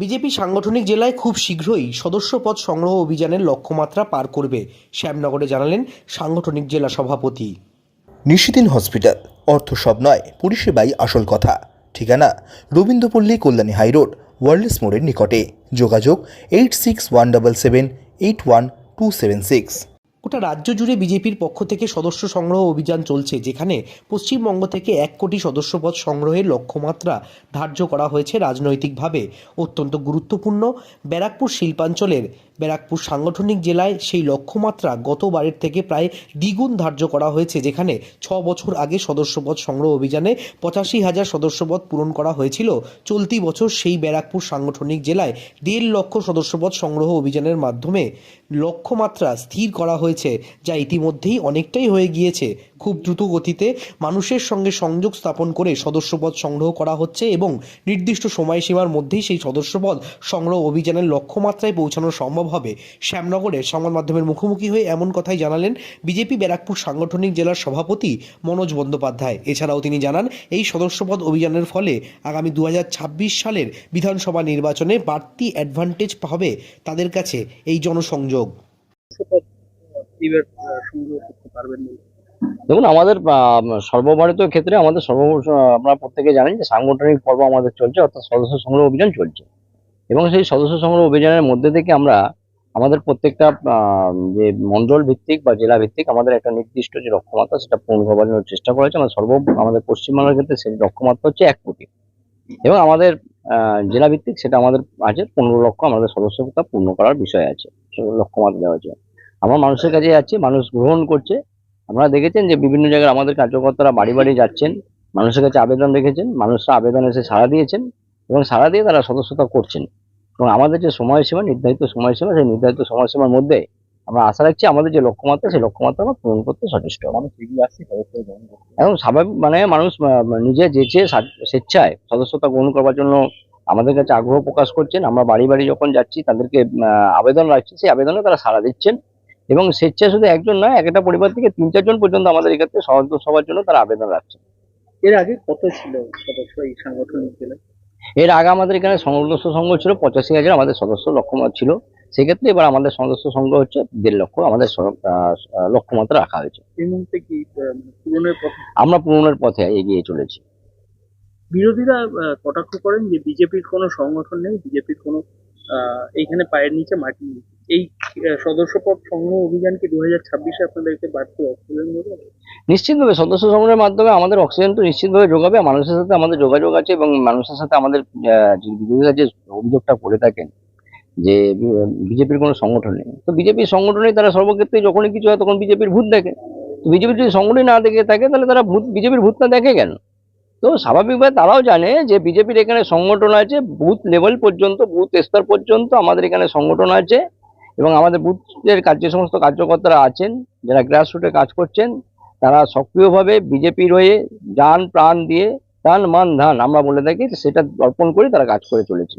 BJP সাংগঠনিক জেলায় খুব শীঘ্রই সদস্য পদ সংগ্রহ অভিযানের লক্ষ্যমাত্রা পার করবে, শ্যামনগরে জানালেন সাংগঠনিক জেলা সভাপতি। নিশিদিন হসপিটাল, অর্থ সব নয়, পরিষেবাই আসল কথা। ঠিকানা, রবীন্দ্রপল্লী কল্যাণী হাইরোড ওয়ার্ল্ডস মোড়ের নিকটে। যোগাযোগ, eight six one double seven, eight one two seven six. গোটা রাজ্য জুড়ে বিজেপির পক্ষ থেকে সদস্য সংগ্রহ অভিযান চলছে, যেখানে পশ্চিমবঙ্গ থেকে এক কোটি সদস্যপদ সংগ্রহের লক্ষ্যমাত্রা ধার্য করা হয়েছে রাজনৈতিকভাবে। অত্যন্ত গুরুত্বপূর্ণ। ব্যারাকপুর শিল্পাঞ্চলের ব্যারাকপুর সাংগঠনিক জেলায় সেই লক্ষ্যমাত্রা গতবারের থেকে প্রায় দ্বিগুণ ধার্য করা হয়েছে, যেখানে ছ বছর আগে সদস্যপদ সংগ্রহ অভিযানে পঁচাশি হাজার সদস্যপদ পূরণ করা হয়েছিল। চলতি বছর সেই ব্যারাকপুর সাংগঠনিক জেলায় দেড় লক্ষ সদস্যপদ সংগ্রহ অভিযানের মাধ্যমে লক্ষ্যমাত্রা স্থির করা হয়েছে, যা ইতিমধ্যেই অনেকটাই হয়ে গিয়েছে। খুব দ্রুত গতিতে মানুষের সঙ্গে সংযোগ স্থাপন করে সদস্যপদ সংগ্রহ করা হচ্ছে এবং নির্দিষ্ট সময়সীমার মধ্যেই সেই সদস্যপদ সংগ্রহ অভিযানের লক্ষ্যমাত্রায় পৌঁছানো সম্ভব হবে। শ্যামনগরে সংবাদ মাধ্যমের মুখোমুখি হয়ে এমন কথাই জানালেন বিজেপি ব্যারাকপুর সাংগঠনিক জেলার সভাপতি মনোজ বন্দ্যোপাধ্যায়। এছাড়াও তিনি জানান, এই সদস্যপদ অভিযানের ফলে আগামী দু হাজার ছাব্বিশ সালের বিধানসভা নির্বাচনে বাড়তি অ্যাডভান্টেজ হবে তাদের কাছে এই জনসংযোগ। বলে দেখুন আমাদের সর্বভারতীয় ক্ষেত্রে আমাদের সর্ব আমরা প্রত্যেকে জানেন যে সাংগঠনিক পর্ব আমাদের চলছে অর্থাৎ সদস্য সংগ্রহ অভিযান চলছে। এবং সেই সদস্য সংগ্রহ অভিযানের মধ্যে থেকে আমরা আমাদের প্রত্যেকটা আহ, যে মণ্ডল ভিত্তিক বা জেলা ভিত্তিক আমাদের একটা নির্দিষ্ট যে লক্ষ্যমাত্রা সেটা পূরণ জন্য চেষ্টা করেছে আমরা সর্ব আমাদের পশ্চিমবাংলার ক্ষেত্রে সেই লক্ষ্যমাত্রা হচ্ছে এক কোটি। এবং আমাদের আহ, জেলা ভিত্তিক সেটা আমাদের আছে। পনেরো লক্ষ আমাদের সদস্যতা পূর্ণ করার বিষয় আছে। লক্ষ্যমাত্রা দেওয়া হয়েছে। আমার মানুষের কাছে যাচ্ছে মানুষ গ্রহণ করছে। আপনারা দেখেছেন যে বিভিন্ন জায়গায় আমাদের কার্যকর্তারা বাড়ি বাড়ি যাচ্ছেন মানুষের কাছে আবেদন রেখেছেন মানুষরা আবেদন এসে সাড়া দিয়েছেন এবং সাড়া দিয়ে তারা সদস্যতা করছেন। এবং আমাদের যে সময়সীমা নির্ধারিত সময়সীমা সেই নির্ধারিত সময়সীমার মধ্যে আমরা আশা রাখছি আমাদের যে লক্ষ্যমাত্রা সেই লক্ষ্যমাত্রা আমরা পূরণ করতে সচেষ্ট মানুষ এগিয়ে আসছে এবং স্বাভাবিক মানে মানুষ নিজে যেচে স্বেচ্ছায় সদস্যতা গ্রহণ করবার জন্য আমাদের কাছে আগ্রহ প্রকাশ করছেন। আমরা বাড়ি বাড়ি যখন যাচ্ছি তাদেরকে আবেদন রাখছি। সেই আবেদনে তারা সাড়া দিচ্ছেন। এবং স্বেচ্ছায় শুধু একজন নয় একটা পরিবার থেকে তিন চারজন পর্যন্ত আমাদের এক্ষেত্রে সদস্য সবার জন্য তারা আবেদন রাখছেন। এর আগে কত ছিল সদস্য এই সাংগঠনিক জেলায়? এর আগে আমাদের এখানে সদস্য সংঘ ছিল পঁচাশি হাজার আমাদের সদস্য লক্ষ্যমাত্রা ছিল। সেক্ষেত্রে এবার আমাদের সদস্য সংগ্রহ হচ্ছে দেড় লক্ষ আমাদের লক্ষ্যমাত্রা রাখা হয়েছে। এই মুহূর্তে কি মানে পূরণের পথে? আমরা পূরণের পথে এগিয়ে চলেছি। বিরোধীরা কটাক্ষ করেন যে বিজেপির কোনো সংগঠন নেই বিজেপির কোনো এইখানে পায়ের নিচে মাটি নেই। এই সদস্যপদ সংগ্রহ অভিযান কি দু হাজার ছাব্বিশে আপনাদেরকে বাড়তি অক্সিজেন দেবে? নিশ্চিতভাবে সদস্য সংগ্রহের মাধ্যমে আমাদের অক্সিজেন তো নিশ্চিতভাবে যোগাবে মানুষের সাথে আমাদের যোগাযোগ আছে এবং মানুষের সাথে আমাদের বিরোধীরা যে অভিযোগটা করে থাকেন যে, বিজেপির কোনো সংগঠন নেই। তো বিজেপির সংগঠনে তারা সর্বক্ষেত্রে যখনই কিছু হয় তখন বিজেপির ভূত দেখে। তো বিজেপির যদি সংগঠনই না দেখে থাকে, তাহলে তারা ভূত, বিজেপির ভূতটা দেখে কেন? তো স্বাভাবিকভাবে তারাও জানে যে, বিজেপির এখানে সংগঠন আছে বুথ লেভেল পর্যন্ত, বুথ স্তর পর্যন্ত আমাদের এখানে সংগঠন আছে এবং আমাদের বুথের কার্য সমস্ত কার্যকর্তারা আছেন, যারা গ্রাসরুটে কাজ করছেন, তারা সক্রিয়ভাবে বিজেপির হয়ে যান, প্রাণ দিয়ে দান মান, ধান আমরা বলে থাকি, সেটা অর্পণ করে তারা কাজ করে চলেছে।